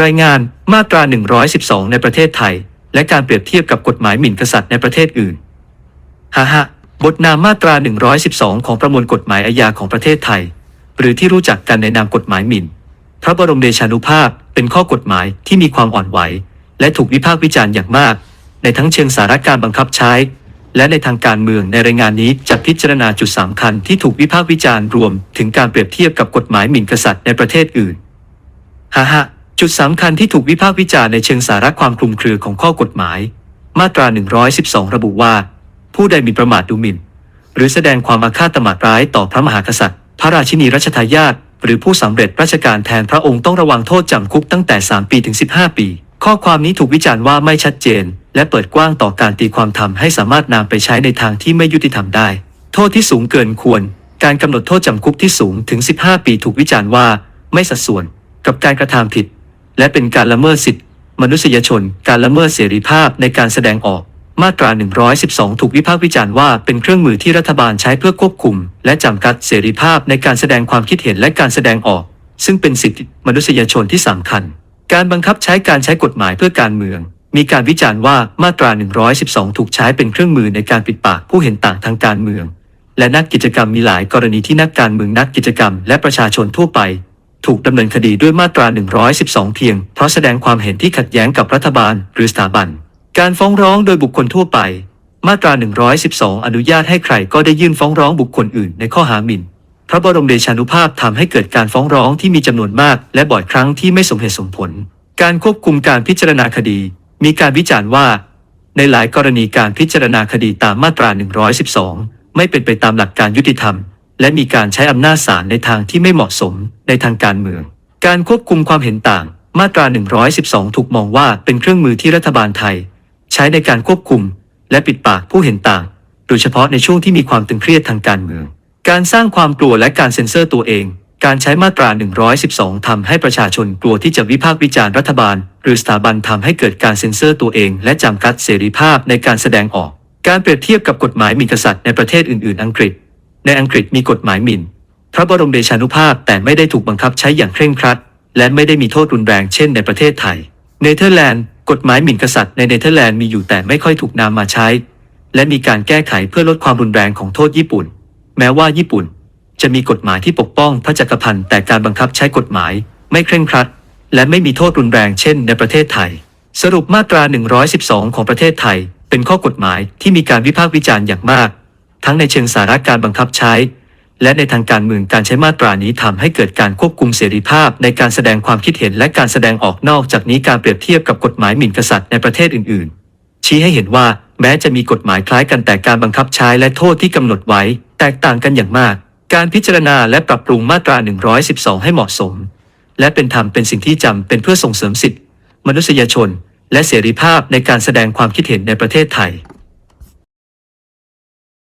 รายงานมาตรา 112 ในประเทศไทย และการเปรียบเทียบกับกฎหมายหมิ่นกษัตริย์ในประเทศอื่นฮ่าฮะบทนามมาตรา 112 ของประมวลกฎหมายอาญาของประเทศไทย หรือที่รู้จักกันในนามกฎหมายหมิ่น พระบรมเดชานุภาพเป็นข้อกฎหมายที่มีความอ่อนไหว และถูกวิพากษ์วิจารณ์อย่างมาก ในทั้งเชิงสาระการบังคับใช้ และในทางการเมืองในรายงานนี้จะพิจารณาจุดสำคัญที่ถูกวิพากษ์วิจารณ์รวม ถึงการเปรียบเทียบกับกฎหมายหมิ่นกษัตริย์ในประเทศอื่นฮ่าฮะ จุดสำคัญที่ถูกวิพากษ์วิจารณ์ในเชิงสาระความคลุมเครือของข้อกฎหมาย มาตรา 112 ระบุว่า ผู้ใดหมีประมาทดูหมิ่น หรือแสดงความอาฆาตมาตร้ายต่อพระมหากษัตริย์ พระราชินีรัชทายาทหรือผู้สำเร็จราชการแทนพระองค์ต้องระวังโทษจำคุกตั้งแต่ 3 ปีถึง 15 ปี ข้อความนี้ถูกวิจารณ์ว่าไม่ชัดเจน และเปิดกว้างต่อการตีความทำให้สามารถนำไปใช้ในทางที่ไม่ยุติธรรมได้ โทษที่สูงเกินควร การกำหนดโทษจำคุกที่สูงถึง 15 ปีถูกวิจารณ์ว่า ไม่สัดส่วน กับการกระทำผิด และเป็นการละเมิดสิทธิมนุษยชน การละเมิดเสรีภาพในการแสดงออก มาตรา 112 ถูกวิพากษ์วิจารณ์ว่าเป็นเครื่องมือที่รัฐบาลใช้เพื่อควบคุม และจำกัดเสรีภาพในการแสดงความคิดเห็นและการแสดงออก ซึ่งเป็นสิทธิมนุษยชนที่สำคัญ การบังคับใช้การใช้กฎหมายเพื่อการเมือง มีการวิจารณ์ว่ามาตรา 112 ถูกใช้เป็นเครื่องมือในการปิดปากผู้เห็นต่างทางการเมือง และนักกิจกรรมมีหลายกรณีที่นักการเมืองนักกิจกรรม และประชาชนทั่วไป ถูกดำเนินคดีด้วยมาตรา 112 เพียง เพราะแสดงความเห็นที่ขัดแย้งกับรัฐบาลหรือสถาบัน การฟ้องร้องโดยบุคคลทั่วไป มาตรา 112 อนุญาตให้ใครก็ได้ยื่นฟ้องร้องบุคคลอื่นในข้อหาหมิ่น พระบรมเดชานุภาพทำให้เกิดการฟ้องร้องที่มีจำนวนมาก และบ่อยครั้งที่ไม่สมเหตุสมผล การควบคุมการพิจารณาคดี มีการวิจารณ์ว่า ในหลายกรณีการพิจารณาคดีตามมาตรา 112 ไม่เป็นไปตามหลักการยุติธรรม และมีการใช้อำนาจศาลในทางที่ไม่เหมาะสมในทางการเมือง การควบคุมความเห็นต่าง มาตรา 112 ถูกมองว่าเป็นเครื่องมือที่รัฐบาลไทย ใช้ในการควบคุม และปิดปากผู้เห็นต่าง โดยเฉพาะในช่วงที่มีความตึงเครียดทางการเมือง การสร้างความกลัวและการเซ็นเซอร์ตัวเอง การใช้มาตรา 112ทำให้ประชาชนกลัวที่จะวิพากษ์วิจารณ์รัฐบาล หรือสถาบันทำให้เกิดการเซ็นเซอร์ตัวเอง และจำกัดเสรีภาพในการแสดงออก การเปรียบเทียบกับกฎหมายมิ่นกษัตริย์ในประเทศอื่น ๆ อังกฤษ ในอังกฤษมีกฎหมายหมิ่น พระบรมเดชานุภาพแต่ไม่ได้ถูกบังคับใช้อย่างเคร่งครัด และไม่ได้มีโทษรุนแรงเช่นในประเทศไทย เนเธอร์แลนด์กฎหมายหมิ่นกษัตริย์ในเนเธอร์แลนด์มีอยู่แต่ไม่ค่อยถูกนำมาใช้ และมีการแก้ไขเพื่อลดความรุนแรงของโทษญี่ปุ่น แม้ว่าญี่ปุ่น จะมีกฎหมายที่ปกป้องพระจักรพรรดิแต่การบังคับใช้กฎหมาย ไม่เคร่งครัด และไม่มีโทษรุนแรงเช่นในประเทศไทย สรุปมาตรา 112 ของประเทศไทย เป็นข้อกฎหมายที่มีการวิพากษ์วิจารณ์อย่างมาก ทั้งในเชิงสาระการบังคับใช้ และในทางการเมืองการใช้มาตรานี้ทำให้เกิดการควบคุมเสรีภาพ ในการแสดงความคิดเห็นและการแสดงออกนอกจากนี้การเปรียบเทียบกับกฎหมายหมิ่นกษัตริย์ในประเทศอื่น ๆ ชี้ให้เห็นว่าแม้จะมีกฎหมายคล้ายกันแต่การบังคับใช้และโทษที่กำหนดไว้ แตกต่างกันอย่างมาก การพิจารณาและปรับปรุงมาตรา 112 ให้เหมาะสม และเป็นธรรมเป็นสิ่งที่จำเป็นเพื่อส่งเสริมสิทธิมนุษยชน และเสรีภาพในการแสดงความคิดเห็นในประเทศไทย